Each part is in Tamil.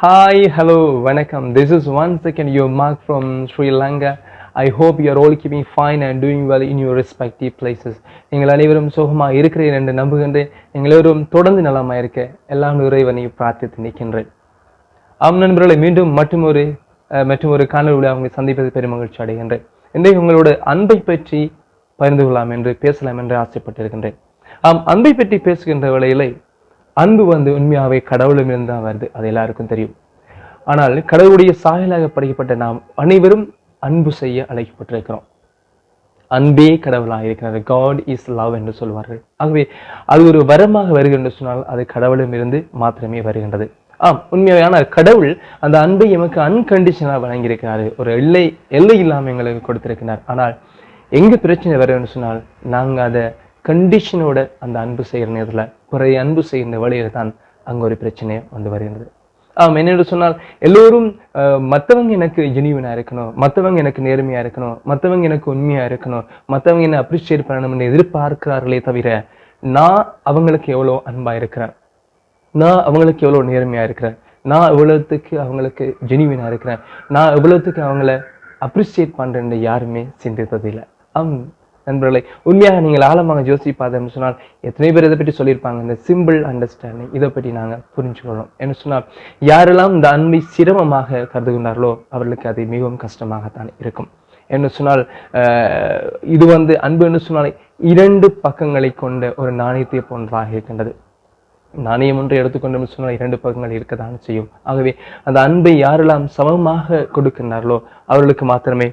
ஹாய் ஹலோ வணக்கம். This is one second you mark from Sri Lanka I hope you are all are fine and doing well in your respective places நீங்கள் அனைவரும் சுகமாக இருக்கிறேன் என்று நம்புகின்றேன். நீங்கள் எல்லோரும் தொடர்ந்து நலமாக இருக்க. எல்லாம் இறைவனையும் பிரார்த்தித்து நிற்கின்றேன். ஆம் நண்பர்களை மீண்டும் மற்றும் ஒரு மற்றும் ஒரு காணொலியில் அவங்க சந்திப்பது பெரும் மகிழ்ச்சி அடைகின்றேன். இன்றைக்கு உங்களோட அன்பை பற்றி பகிர்ந்து கொள்ளலாம் என்று பேசலாம் என்று ஆசைப்பட்டிருக்கின்றேன். ஆம் அன்பை பற்றி பேசுகின்ற வேளையிலே அன்பு வந்து உண்மையாகவே கடவுளிடமிருந்து தான் வருது. அது எல்லாருக்கும் தெரியும். ஆனால் கடவுளுடைய சாயலாக படைக்கப்பட்ட நாம் அனைவரும் அன்பு செய்ய அழைக்கப்பட்டிருக்கிறோம். அன்பே கடவுளாக இருக்கிறது காட் இஸ் லவ் என்று சொல்வார்கள். ஆகவே அது ஒரு வரமாக வருகின்ற சொன்னால் அது கடவுளிடமிருந்து மாத்திரமே வருகின்றது. ஆம் உண்மையான கடவுள் அந்த அன்பை எமக்கு அன்கண்டிஷனாக வழங்கியிருக்கிறாரு. ஒரு எல்லை எல்லை இல்லாமல் எங்களுக்கு கொடுத்திருக்கிறார். ஆனால் எங்கே பிரச்சனை வரும்னு சொன்னால் நாங்கள் அதை கண்டிஷனோட அந்த அன்பு செய்கிற நேரத்தில் குறை அன்பு செய்கின்ற வழியில் தான் அங்கே ஒரு பிரச்சனை வந்து வருகின்றது. ஆம் என்னென்று சொன்னால் எல்லோரும் மற்றவங்க எனக்கு ஜெனியூனாக இருக்கணும் மற்றவங்க எனக்கு நேர்மையாக இருக்கணும் மற்றவங்க எனக்கு உண்மையாக இருக்கணும் மற்றவங்க என்ன அப்ரிஷியேட் பண்ணணும்னு எதிர்பார்க்கிறார்களே தவிர நான் அவங்களுக்கு எவ்வளோ அன்பாக இருக்கிறேன்? நான் அவங்களுக்கு எவ்வளோ நேர்மையாக இருக்கிறேன்? நான் எவ்வளோத்துக்கு அவங்களுக்கு ஜெனியூனாக இருக்கிறேன்? நான் எவ்வளோத்துக்கு அவங்கள அப்ரிஷியேட் பண்ணுறேன்னு யாருமே சிந்தித்ததில்லை. ஆம் நண்பர்களை உண்மையாக நீங்கள் ஆழமாக யோசி பார்த்தோம்னு சொன்னால் எத்தனை பேர் இதை பற்றி சொல்லியிருப்பாங்க? இந்த சிம்பிள் அண்டர்ஸ்டாண்டிங் இதை பற்றி நாங்கள் புரிஞ்சுக்கொள்ளணும் என்ன சொன்னால் யாரெல்லாம் இந்த அன்பை சிரமமாக கருதுகின்றார்களோ அவர்களுக்கு அது மிகவும் கஷ்டமாகத்தான் இருக்கும். என்ன சொன்னால் இது வந்து அன்பு என்று சொன்னால் இரண்டு பக்கங்களை கொண்ட ஒரு நாணயத்தை போன்றதாக இருக்கின்றது. நாணயம் ஒன்று எடுத்துக்கொண்டு சொன்னால் இரண்டு பக்கங்கள் இருக்கத்தான் செய்யும். ஆகவே அந்த அன்பை யாரெல்லாம் சமமாக கொடுக்கின்றார்களோ அவர்களுக்கு மாத்திரமே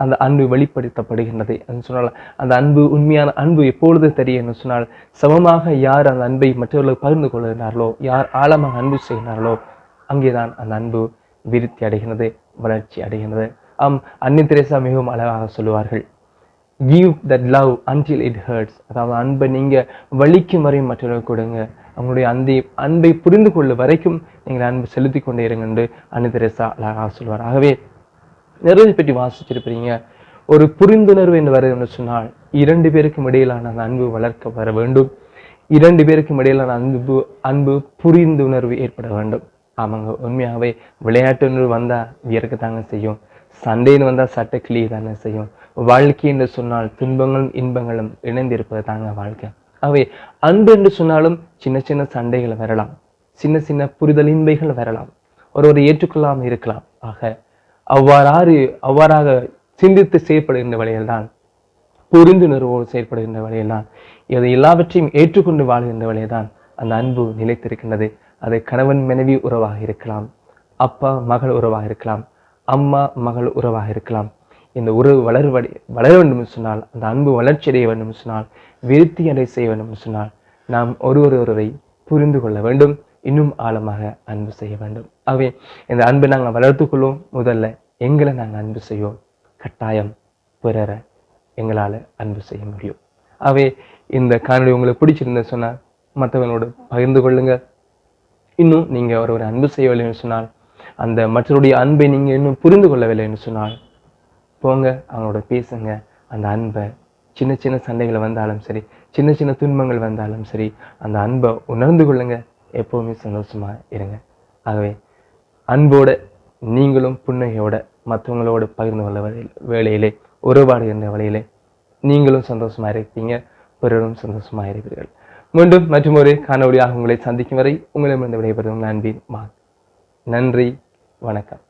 அந்த அன்பு வெளிப்படுத்தப்படுகின்றது என்று சொன்னால் அந்த அன்பு உண்மையான அன்பு எப்பொழுது தெரியும் என்று சொன்னால் சமமாக யார் அந்த அன்பை மற்றவர்களுக்கு பகிர்ந்து கொள்கிறார்களோ யார் ஆழமாக அன்பு செய்கிறார்களோ அங்கேதான் அந்த அன்பு விருத்தி அடைகிறது வளர்ச்சி அடைகிறது ஆம் அன்னி திரேசா மிகவும் அழகாக சொல்லுவார்கள் give that love until it hurts அதாவது அன்பை நீங்க வலிக்கும் வரையும் மற்றவர்கள் கொடுங்க. அவங்களுடைய அந்த அன்பை புரிந்து கொள்ளும் வரைக்கும் நீங்கள் அன்பு செலுத்தி கொண்டே இருங்க என்று அன்னி திரேசா அழகாக சொல்வார். ஆகவே நிறைய பற்றி வாசிச்சிருப்பீங்க ஒரு புரிந்துணர்வு என்று வருது சொன்னால் இரண்டு பேருக்கும் இடையிலான அந்த அன்பு வளர்க்க வர வேண்டும். இரண்டு பேருக்கும் இடையிலான அன்பு அன்பு புரிந்துணர்வு ஏற்பட வேண்டும். ஆமாங்க உண்மையாகவே விளையாட்டுன்னு வந்தால் வந்தா வியர்க்க தாங்க செய்யும். சண்டைன்னு வந்தால் சட்டை கிளியை தானே செய்யும். வாழ்க்கை என்று சொன்னால் துன்பங்களும் இன்பங்களும் இணைந்திருப்பது தாங்க வாழ்க்கை. ஆகவே அன்பு என்று சொன்னாலும் சின்ன சின்ன சண்டைகள் வரலாம். சின்ன சின்ன புரிதல் இன்பைகள் வரலாம். ஒருவரை ஏற்றுக்கொள்ளாமல் இருக்கலாம். ஆக அவ்வாறாறு அவ்வாறாக சிந்தித்து செயற்படுகின்ற வழியில்தான் புரிந்துணர்வோடு செயற்படுகின்ற வழியில்தான் இதை எல்லாவற்றையும் ஏற்றுக்கொண்டு வாழ்கின்ற வழியில்தான் அந்த அன்பு நிலைத்திருக்கின்றது. அது கணவன் மனைவி உறவாக இருக்கலாம் அப்பா மகள் உறவாக இருக்கலாம் அம்மா மகள் உறவாக இருக்கலாம். இந்த உறவு வளர வளர வேண்டும் சொன்னால் அந்த அன்பு வளர்ச்சி அடைய வேண்டும் சொன்னால் விருத்தி அடை செய்ய வேண்டும் சொன்னால் நாம் ஒருவர் ஒருவரை புரிந்து கொள்ள வேண்டும் இன்னும் ஆழமாக அன்பு செய்ய வேண்டும். ஆகவே இந்த அன்பை நாங்கள் வளர்த்துக்கொள்வோம் முதல்ல எங்களை நாங்கள் அன்பு செய்வோம். கட்டாயம் பிறரை எங்களால் அன்பு செய்ய முடியும். ஆகவே இந்த காணொலி உங்களுக்கு பிடிச்சிருந்த சொன்னால் மற்றவங்களோடு பகிர்ந்து கொள்ளுங்க. இன்னும் நீங்கள் ஒரு ஒரு அன்பு செய்யவில்லைன்னு சொன்னால் அந்த மற்றவருடைய அன்பை நீங்கள் இன்னும் புரிந்து கொள்ளவில்லைன்னு சொன்னால் போங்க அவங்களோட பேசுங்க. அந்த அன்பை சின்ன சின்ன சண்டைகள் வந்தாலும் சரி சின்ன சின்ன துன்பங்கள் வந்தாலும் சரி அந்த அன்பை உணர்ந்து கொள்ளுங்க. எப்போவுமே சந்தோஷமா இருங்க. ஆகவே அன்போட நீங்களும் புன்னகையோட மற்றவங்களோட பகிர்ந்து கொள்ள வேலையிலே உறவாடுகின்ற வழியிலே நீங்களும் சந்தோஷமாக இருப்பீங்க பிறரும் சந்தோஷமாக இருப்பீர்கள். மீண்டும் மற்றும் ஒரு காணொலியாக உங்களை சந்திக்கும் வரை உங்களிடமிருந்து விடைபெறும் நண்பின் மா நன்றி வணக்கம்.